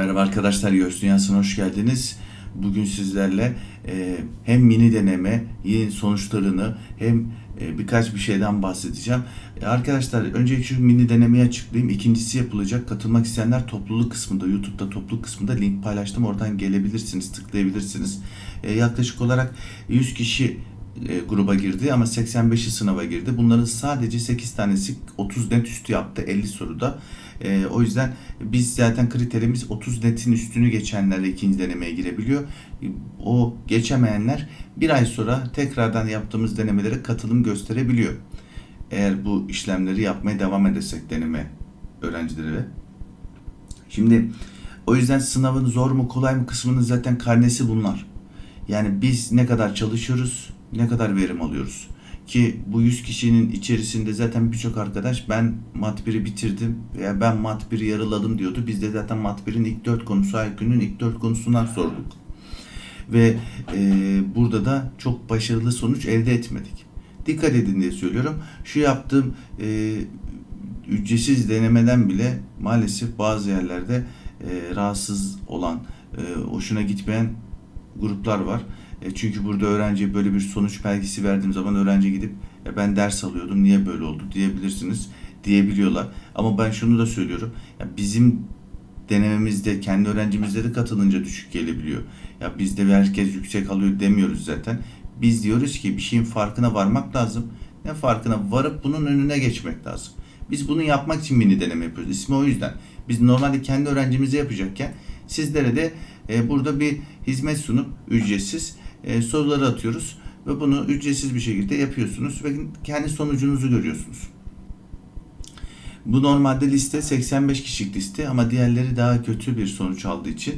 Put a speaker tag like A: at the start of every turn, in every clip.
A: Merhaba arkadaşlar, Göğüs Dünyası'na hoş geldiniz. Bugün sizlerle e, hem mini deneme, yeni sonuçlarını hem e, birkaç bir şeyden bahsedeceğim. E, arkadaşlar önce şu mini denemeyi açıklayayım. İkincisi yapılacak. Katılmak isteyenler topluluk kısmında, YouTube'da topluluk kısmında link paylaştım. Oradan gelebilirsiniz, tıklayabilirsiniz. E, yaklaşık olarak 100 kişi e, gruba girdi ama 85'i sınava girdi. Bunların sadece 8 tanesi 30 net üstü yaptı 50 soruda. E, o yüzden biz zaten kriterimiz 30 netin üstünü geçenlerle ikinci denemeye girebiliyor. O geçemeyenler bir ay sonra tekrardan yaptığımız denemelere katılım gösterebiliyor. Eğer bu işlemleri yapmaya devam edersek deneme öğrencileri. Şimdi o yüzden sınavın zor mu kolay mı kısmının zaten karnesi bunlar. Yani biz ne kadar çalışıyoruz, ne kadar verim alıyoruz. Ki bu 100 kişinin içerisinde zaten birçok arkadaş ben mat 1'i bitirdim veya ben mat 1'i yarıladım diyordu. Biz de zaten mat 1'in ilk 4 konusu IQ'nun ilk 4 konusundan sorduk. Ve e, burada da çok başarılı sonuç elde etmedik. Dikkat edin diye söylüyorum. Şu yaptığım e, ücretsiz denemeden bile maalesef bazı yerlerde e, rahatsız olan, e, hoşuna gitmeyen gruplar var. E, çünkü burada öğrenciye böyle bir sonuç belgesi verdiğim zaman öğrenci gidip "E, ben ders alıyordum niye böyle oldu diyebilirsiniz diyebiliyorlar. Ama ben şunu da söylüyorum. Ya bizim denememizde kendi öğrencimizde de katılınca düşük gelebiliyor. Ya bizde herkes yüksek alıyor demiyoruz zaten. Biz diyoruz ki bir şeyin farkına varmak lazım. Ne farkına varıp bunun önüne geçmek lazım. Biz bunu yapmak için mini deneme yapıyoruz. İsmi o yüzden. Biz normalde kendi öğrencimize yapacakken sizlere de e, burada bir hizmet sunup ücretsiz e, soruları atıyoruz ve bunu ücretsiz bir şekilde yapıyorsunuz ve kendi sonucunuzu görüyorsunuz. Bu normalde liste 85 kişilik liste ama diğerleri daha kötü bir sonuç aldığı için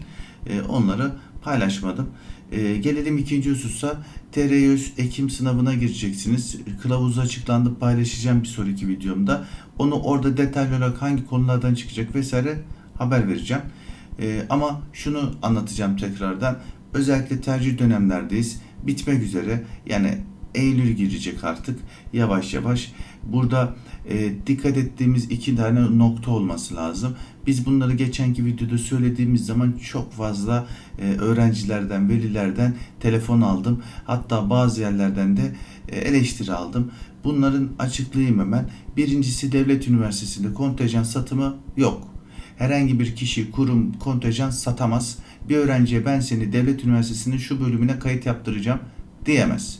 A: e, onları paylaşmadım. E, gelelim ikinci hususa TR100 Ekim sınavına gireceksiniz. Kılavuz açıklandı paylaşacağım bir sonraki videomda. Onu orada detaylı olarak hangi konulardan çıkacak vesaire haber vereceğim. E, ama şunu anlatacağım tekrardan. Özellikle tercih dönemlerdeyiz. Bitmek üzere. Yani Eylül girecek artık yavaş yavaş. Burada e, dikkat ettiğimiz iki tane nokta olması lazım. Biz bunları geçenki videoda söylediğimiz zaman çok fazla e, öğrencilerden, velilerden telefon aldım. Hatta bazı yerlerden de e, eleştiri aldım. Bunların açıklayayım hemen. Birincisi devlet üniversitesinde kontenjan satımı yok. Herhangi bir kişi, kurum kontenjan satamaz. Bir öğrenciye ben seni devlet üniversitesinin şu bölümüne kayıt yaptıracağım diyemez.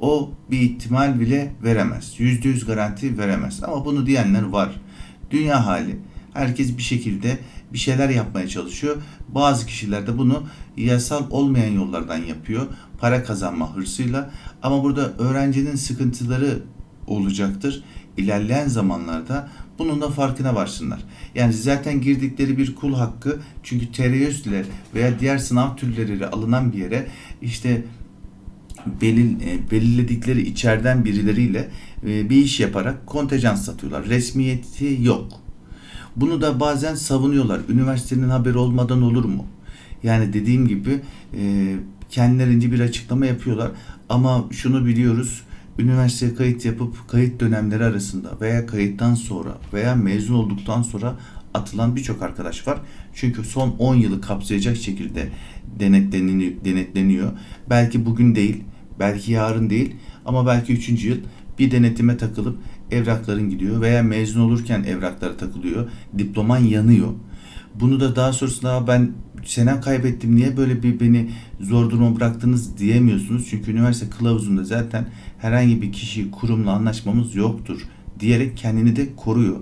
A: O bir ihtimal bile veremez. Yüzde yüz garanti veremez. Ama bunu diyenler var. Dünya hali. Herkes bir şekilde bir şeyler yapmaya çalışıyor. Bazı kişiler de bunu yasal olmayan yollardan yapıyor. Para kazanma hırsıyla. Ama burada öğrencinin sıkıntıları olacaktır. İlerleyen zamanlarda bunun da farkına varsınlar. Yani zaten girdikleri bir kul hakkı çünkü tereyüz ile veya diğer sınav türleriyle alınan bir yere işte belil, e, belirledikleri içeriden birileriyle e, bir iş yaparak kontenjan satıyorlar. Resmiyeti yok. Bunu da bazen savunuyorlar. Üniversitenin haberi olmadan olur mu? Yani dediğim gibi e, kendilerince bir açıklama yapıyorlar. Ama şunu biliyoruz. Üniversiteye kayıt yapıp kayıt dönemleri arasında veya kayıttan sonra veya mezun olduktan sonra atılan birçok arkadaş var. Çünkü son 10 yılı kapsayacak şekilde denetleniyor. Belki bugün değil, belki yarın değil ama belki 3. yıl bir denetime takılıp evrakların gidiyor veya mezun olurken evrakları takılıyor. Diploman yanıyor. Bunu da daha sonrasında ben senem kaybettim niye böyle bir beni zor duruma bıraktınız diyemiyorsunuz. Çünkü üniversite kılavuzunda zaten herhangi bir kişi kurumla anlaşmamız yoktur diyerek kendini de koruyor.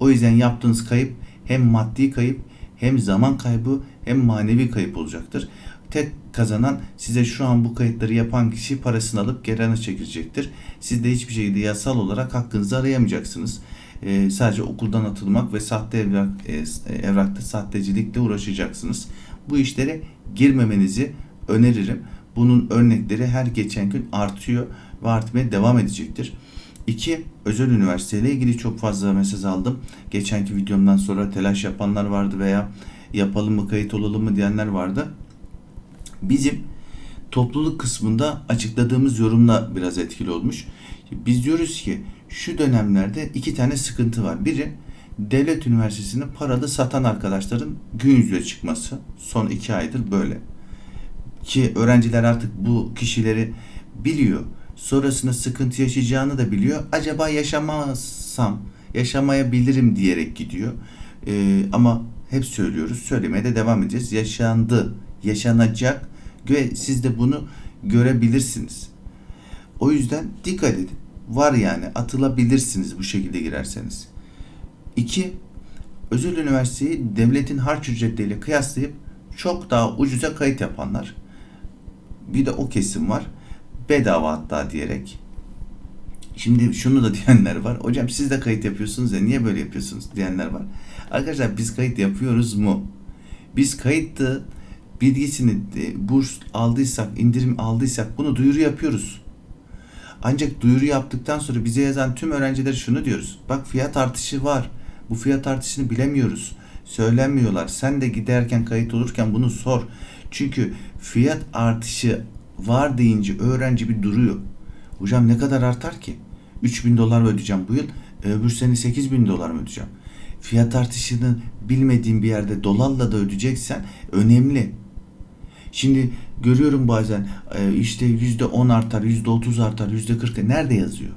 A: O yüzden yaptığınız kayıp hem maddi kayıp hem zaman kaybı hem manevi kayıp olacaktır. Tek kazanan size şu an bu kayıtları yapan kişi parasını alıp gerana çekilecektir. Siz de hiçbir şekilde yasal olarak hakkınızı arayamayacaksınız. Ee, sadece okuldan atılmak ve sahte evrak, e, evrakta sahtecilikle uğraşacaksınız. Bu işlere girmemenizi öneririm. Bunun örnekleri her geçen gün artıyor ve artmaya devam edecektir. İki, özel üniversiteyle ilgili çok fazla mesaj aldım. Geçenki videomdan sonra telaş yapanlar vardı veya yapalım mı kayıt olalım mı diyenler vardı. Bizim topluluk kısmında açıkladığımız yorumla biraz etkili olmuş. Biz diyoruz ki şu dönemlerde iki tane sıkıntı var. Biri devlet üniversitesini paralı satan arkadaşların gün yüzüne çıkması son iki aydır böyle. Ki öğrenciler artık bu kişileri biliyor. Sonrasında sıkıntı yaşayacağını da biliyor. Acaba yaşamazsam, yaşamayabilirim diyerek gidiyor. Ee, ama hep söylüyoruz, söylemeye de devam edeceğiz. Yaşandı, yaşanacak ve siz de bunu görebilirsiniz. O yüzden dikkat edin. Var yani atılabilirsiniz bu şekilde girerseniz. İki, özel üniversiteyi devletin harç ücretleriyle kıyaslayıp çok daha ucuza kayıt yapanlar. Bir de o kesim var. Bedava hatta diyerek. Şimdi şunu da diyenler var. Hocam siz de kayıt yapıyorsunuz ya niye böyle yapıyorsunuz diyenler var. Arkadaşlar biz kayıt yapıyoruz mu? Biz kayıtlı bilgisini burs aldıysak, indirim aldıysak bunu duyuru yapıyoruz. Ancak duyuru yaptıktan sonra bize yazan tüm öğrencilere şunu diyoruz. Bak fiyat artışı var. Bu fiyat artışını bilemiyoruz. Söylenmiyorlar. Sen de giderken kayıt olurken bunu sor. Çünkü fiyat artışı var deyince öğrenci bir duruyor. Hocam ne kadar artar ki? 3000 dolar mı ödeyeceğim bu yıl? Öbür sene 8000 dolar mı ödeyeceğim? Fiyat artışını bilmediğin bir yerde dolarla da ödeyeceksen önemli. Şimdi görüyorum bazen e, işte yüzde on artar, yüzde otuz artar, yüzde kırk nerede yazıyor?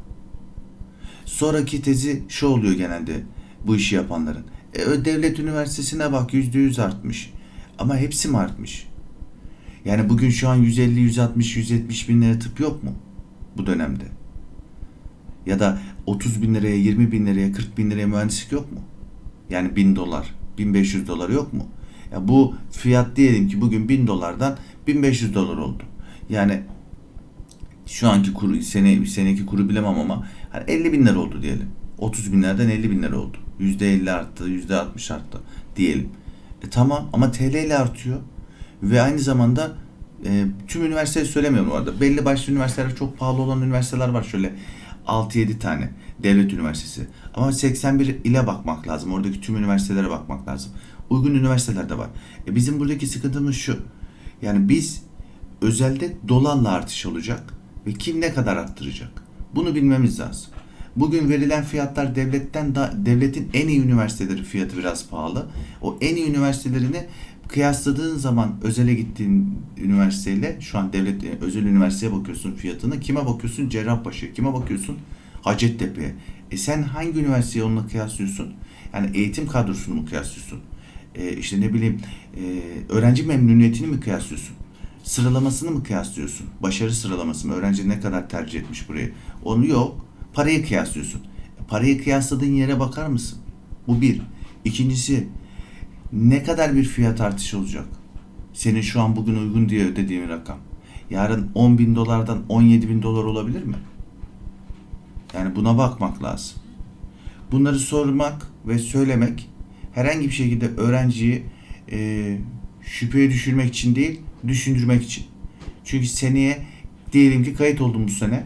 A: Sonraki tezi şu oluyor genelde bu işi yapanların. E, devlet üniversitesine bak yüzde yüz artmış. Ama hepsi mi artmış? Yani bugün şu an 150, 160, 170 bin lira tıp yok mu bu dönemde? Ya da 30 bin liraya, 20 bin liraya, 40 bin liraya mühendislik yok mu? Yani 1000 dolar, 1500 dolar yok mu? Ya bu fiyat diyelim ki bugün 1000 dolardan 1500 dolar oldu. Yani şu anki kuru, sene, seneki kuru bilemem ama hani 50 bin lira oldu diyelim. 30 binlerden 50 bin lira oldu. %50 arttı, %60 arttı diyelim. E tamam ama TL ile artıyor. Ve aynı zamanda e, tüm üniversiteyi söylemiyorum orada. Belli başlı üniversiteler çok pahalı olan üniversiteler var şöyle 6-7 tane devlet üniversitesi. Ama 81 ile bakmak lazım. Oradaki tüm üniversitelere bakmak lazım. Uygun üniversiteler de var. E bizim buradaki sıkıntımız şu. Yani biz özelde dolarla artış olacak ve kim ne kadar arttıracak? Bunu bilmemiz lazım. Bugün verilen fiyatlar devletten da devletin en iyi üniversiteleri fiyatı biraz pahalı. O en iyi üniversitelerini kıyasladığın zaman özele gittiğin üniversiteyle şu an devlet e, özel üniversiteye bakıyorsun fiyatını. Kime bakıyorsun? Cerrahpaşa. Kime bakıyorsun? Hacettepe'ye. E sen hangi üniversiteyi onunla kıyaslıyorsun? Yani eğitim kadrosunu mu kıyaslıyorsun? E işte ne bileyim e, öğrenci memnuniyetini mi kıyaslıyorsun? Sıralamasını mı kıyaslıyorsun? Başarı sıralaması mı? Öğrenci ne kadar tercih etmiş burayı? Onu yok. Parayı kıyaslıyorsun. Parayı kıyasladığın yere bakar mısın? Bu bir. İkincisi ne kadar bir fiyat artışı olacak? Senin şu an bugün uygun diye ödediğin rakam. Yarın 10 bin dolardan 17 bin dolar olabilir mi? Yani buna bakmak lazım. Bunları sormak ve söylemek herhangi bir şekilde öğrenciyi e, şüpheye düşürmek için değil, düşündürmek için. Çünkü seneye diyelim ki kayıt oldum bu sene.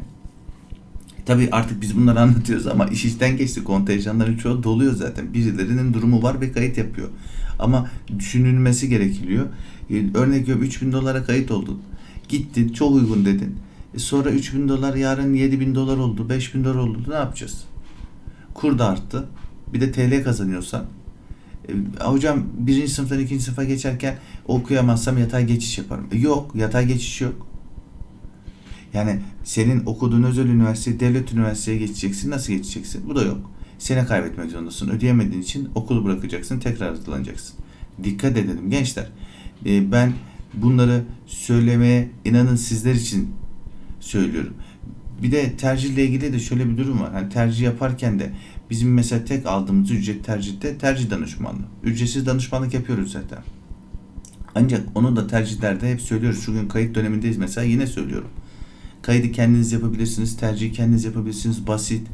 A: Tabii artık biz bunları anlatıyoruz ama iş işten geçti. Kontenjanların çoğu doluyor zaten. Birilerinin durumu var ve kayıt yapıyor. Ama düşünülmesi gerekiliyor. E, Örnek veriyorum 3000 dolara kayıt oldun. Gittin çok uygun dedin. E sonra 3000 dolar yarın 7000 dolar oldu. 5000 dolar oldu. Ne yapacağız? Kur da arttı. Bir de TL kazanıyorsan. E, hocam birinci sınıftan ikinci sınıfa geçerken okuyamazsam yatay geçiş yaparım. E, yok yatay geçiş yok. Yani senin okuduğun özel üniversite, devlet üniversiteye geçeceksin. Nasıl geçeceksin? Bu da yok. Sene kaybetmek zorundasın. Ödeyemediğin için okulu bırakacaksın. Tekrar hazırlanacaksın. Dikkat edelim gençler. Ee, ben bunları söylemeye inanın sizler için söylüyorum. Bir de tercihle ilgili de şöyle bir durum var. Hani tercih yaparken de bizim mesela tek aldığımız ücret tercihte tercih danışmanlığı. Ücretsiz danışmanlık yapıyoruz zaten. Ancak onu da tercihlerde hep söylüyoruz. Şu gün kayıt dönemindeyiz mesela yine söylüyorum. Kaydı kendiniz yapabilirsiniz. Tercihi kendiniz yapabilirsiniz. Basit.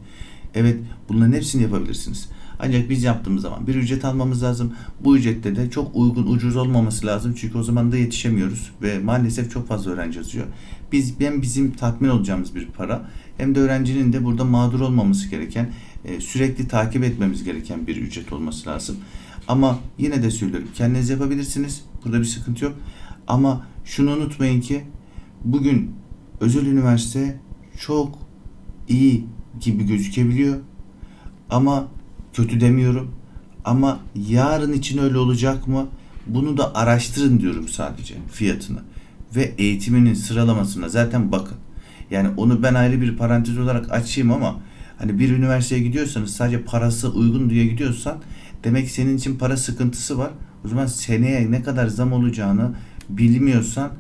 A: Evet bunların hepsini yapabilirsiniz. Ancak biz yaptığımız zaman bir ücret almamız lazım. Bu ücrette de çok uygun, ucuz olmaması lazım. Çünkü o zaman da yetişemiyoruz ve maalesef çok fazla öğrenci yazıyor. Biz hem bizim tatmin olacağımız bir para hem de öğrencinin de burada mağdur olmaması gereken, e, sürekli takip etmemiz gereken bir ücret olması lazım. Ama yine de söylüyorum kendiniz yapabilirsiniz. Burada bir sıkıntı yok. Ama şunu unutmayın ki bugün özel üniversite çok iyi gibi gözükebiliyor. Ama kötü demiyorum. Ama yarın için öyle olacak mı? Bunu da araştırın diyorum sadece fiyatını. Ve eğitiminin sıralamasına zaten bakın. Yani onu ben ayrı bir parantez olarak açayım ama hani bir üniversiteye gidiyorsanız sadece parası uygun diye gidiyorsan demek ki senin için para sıkıntısı var. O zaman seneye ne kadar zam olacağını bilmiyorsan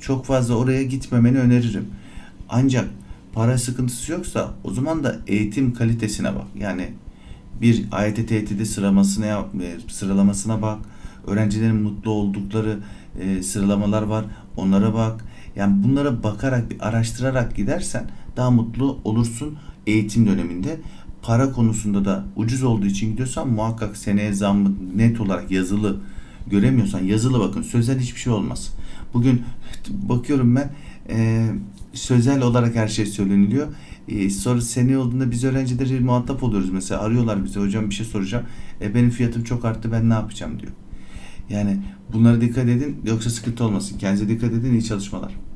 A: çok fazla oraya gitmemeni öneririm. Ancak para sıkıntısı yoksa o zaman da eğitim kalitesine bak. Yani bir AYT sıralamasına yap- e, sıralamasına bak. Öğrencilerin mutlu oldukları e, sıralamalar var. Onlara bak. Yani bunlara bakarak, bir araştırarak gidersen daha mutlu olursun eğitim döneminde. Para konusunda da ucuz olduğu için gidiyorsan muhakkak seneye zammı net olarak yazılı göremiyorsan yazılı bakın. Sözel hiçbir şey olmaz. Bugün bakıyorum ben e, sözel olarak her şey söyleniliyor. E, sonra seneye olduğunda biz öğrencileri muhatap oluyoruz. Mesela arıyorlar bize hocam bir şey soracağım. E, benim fiyatım çok arttı ben ne yapacağım diyor. Yani bunlara dikkat edin yoksa sıkıntı olmasın. Kendinize dikkat edin iyi çalışmalar.